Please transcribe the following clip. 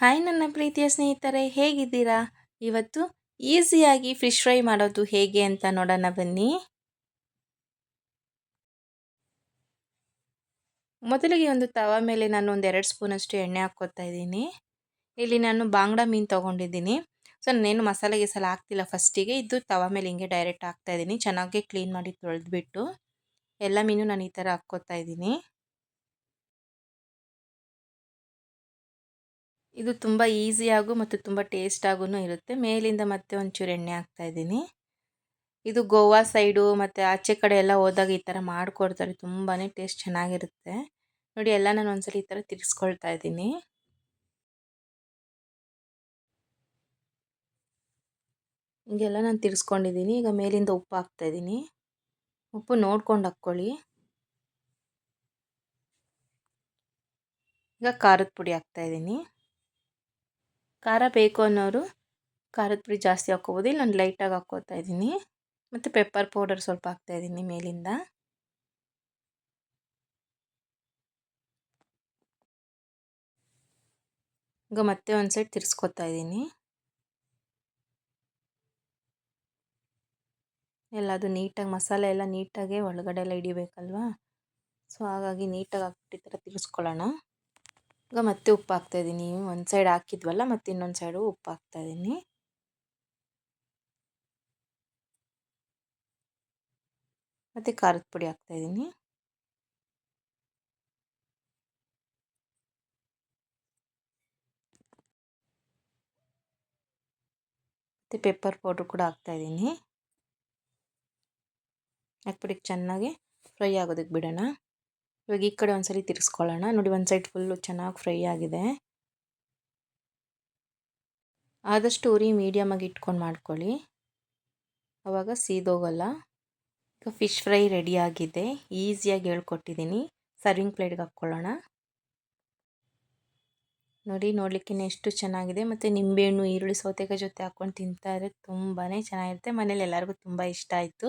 Hi ನನ್ನ ಪ್ರೀತಿಯ ಸ್ನೇಹಿತರೆ, ಹೇಗಿದ್ದೀರಾ? ಇವತ್ತು ಈಸಿಯಾಗಿ ಫಿಶ್ ಫ್ರೈ ಮಾಡೋದು ಹೇಗೆ ಅಂತ ನೋಡೋಣ ಬನ್ನಿ. ಮೊದಲಿಗೆ ಒಂದು ತವ ಮೇಲೆ ನಾನು ಒಂದು ಎರಡು ಸ್ಪೂನಷ್ಟು ಎಣ್ಣೆ ಹಾಕ್ಕೋತಾ ಇದ್ದೀನಿ. ಇಲ್ಲಿ ನಾನು ಬಾಂಗ್ಡಾ ಮೀನು ತೊಗೊಂಡಿದ್ದೀನಿ. ಸೊ, ನಾನೇನು ಮಸಾಲೆ ಗಿಸಾಲ ಹಾಕ್ತಿಲ್ಲ ಫಸ್ಟಿಗೆ, ಇದು ತವ ಮೇಲೆ ಹಿಂಗೆ ಡೈರೆಕ್ಟ್ ಹಾಕ್ತಾ ಇದ್ದೀನಿ. ಚೆನ್ನಾಗಿ ಕ್ಲೀನ್ ಮಾಡಿ ತೊಳೆದ್ಬಿಟ್ಟು, ಎಲ್ಲ ಮೀನು ನಾನು ಈ ಥರ ಹಾಕ್ಕೊತಾ ಇದ್ದೀನಿ. ಇದು ತುಂಬ ಈಸಿಯಾಗೂ ಮತ್ತು ತುಂಬ ಟೇಸ್ಟಾಗೂ ಇರುತ್ತೆ. ಮೇಲಿಂದ ಮತ್ತೆ ಒಂಚೂರು ಎಣ್ಣೆ ಹಾಕ್ತಾಯಿದ್ದೀನಿ ಇದು ಗೋವಾ ಸೈಡು ಮತ್ತು ಆಚೆ ಕಡೆ ಎಲ್ಲ ಹೋದಾಗ ಈ ಥರ ಮಾಡಿಕೊಡ್ತಾರೆ. ತುಂಬಾ ಟೇಸ್ಟ್ ಚೆನ್ನಾಗಿರುತ್ತೆ. ನೋಡಿ, ಎಲ್ಲ ನಾನು ಒಂದ್ಸಲ ಈ ಥರ ತಿರ್ಸ್ಕೊಳ್ತಾ ಇದ್ದೀನಿ. ಹೀಗೆಲ್ಲ ನಾನು ತಿರ್ಸ್ಕೊಂಡಿದ್ದೀನಿ. ಈಗ ಮೇಲಿಂದ ಉಪ್ಪು ಹಾಕ್ತಾಯಿದ್ದೀನಿ ಉಪ್ಪು ನೋಡ್ಕೊಂಡು ಹಾಕ್ಕೊಳ್ಳಿ. ಈಗ ಖಾರದ ಪುಡಿ ಹಾಕ್ತಾಯಿದ್ದೀನಿ ಖಾರ ಬೇಕು ಅನ್ನೋರು ಖಾರದ ಪುಡಿ ಜಾಸ್ತಿ ಹಾಕ್ಕೋಬೋದು ಇಲ್ಲ ನಾನು ಲೈಟಾಗಿ ಹಾಕ್ಕೋತಾ ಇದ್ದೀನಿ. ಮತ್ತು ಪೆಪ್ಪರ್ ಪೌಡರ್ ಸ್ವಲ್ಪ ಹಾಕ್ತಾಯಿದ್ದೀನಿ ಮೇಲಿಂದ. ಈಗ ಮತ್ತೆ ಒಂದು ಸೈಡ್ ತಿರ್ಸ್ಕೊತಾ ಇದ್ದೀನಿ. ಎಲ್ಲ ಅದು ನೀಟಾಗಿ, ಮಸಾಲೆ ಎಲ್ಲ ನೀಟಾಗೆ ಒಳಗಡೆ ಎಲ್ಲ ಹಿಡಿಬೇಕಲ್ವಾ? ಸೊ ಹಾಗಾಗಿ ನೀಟಾಗಿ ಹಾಕ್ಬಿಟ್ಟು ಈ ಥರ ತಿರ್ಸ್ಕೊಳ್ಳೋಣ. ಈಗ ಮತ್ತೆ ಉಪ್ಪು ಹಾಕ್ತಾಯಿದ್ದೀನಿ ಒಂದು ಸೈಡ್ ಹಾಕಿದ್ವಲ್ಲ, ಮತ್ತು ಇನ್ನೊಂದು ಸೈಡು ಉಪ್ಪು ಹಾಕ್ತಾಯಿದ್ದೀನಿ ಮತ್ತು ಖಾರದ ಪುಡಿ ಹಾಕ್ತಾಯಿದ್ದೀನಿ ಮತ್ತು ಪೆಪ್ಪರ್ ಪೌಡ್ರ್ ಕೂಡ ಹಾಕ್ತಾಯಿದ್ದೀನಿ ಹಾಕ್ಬಿಟ್ಟು ಚೆನ್ನಾಗಿ ಫ್ರೈ ಆಗೋದಕ್ಕೆ ಬಿಡೋಣ. ಇವಾಗ ಈ ಕಡೆ ಒಂದ್ಸರಿ ತಿರ್ಸ್ಕೊಳ್ಳೋಣ. ನೋಡಿ ಒಂದು ಸೈಡ್ ಫುಲ್ಲು ಚೆನ್ನಾಗಿ ಫ್ರೈ ಆಗಿದೆ. ಆದಷ್ಟು ಉರಿ ಮೀಡಿಯಮಾಗಿ ಇಟ್ಕೊಂಡು ಮಾಡ್ಕೊಳ್ಳಿ. ಆವಾಗ ಸೀದೋಗಲ್ಲ. ಈಗ ಫಿಶ್ ಫ್ರೈ ರೆಡಿಯಾಗಿದೆ ಈಸಿಯಾಗಿ ಹೇಳ್ಕೊಟ್ಟಿದ್ದೀನಿ. ಸರ್ವಿಂಗ್ ಪ್ಲೇಟ್ಗೆ ಹಾಕ್ಕೊಳ್ಳೋಣ. ನೋಡಿ ನೋಡಲಿಕ್ಕೆ ಎಷ್ಟು ಚೆನ್ನಾಗಿದೆ. ಮತ್ತು ನಿಂಬೆಹಣ್ಣು, ಈರುಳ್ಳಿ ಸೌತೆಕಾಯಿ ಜೊತೆ ಹಾಕ್ಕೊಂಡು ತಿಂತಾರೆ ತುಂಬಾ ಚೆನ್ನಾಗಿರುತ್ತೆ. ಮನೇಲಿ ಎಲ್ಲರಿಗೂ ತುಂಬ ಇಷ್ಟ ಆಯಿತು.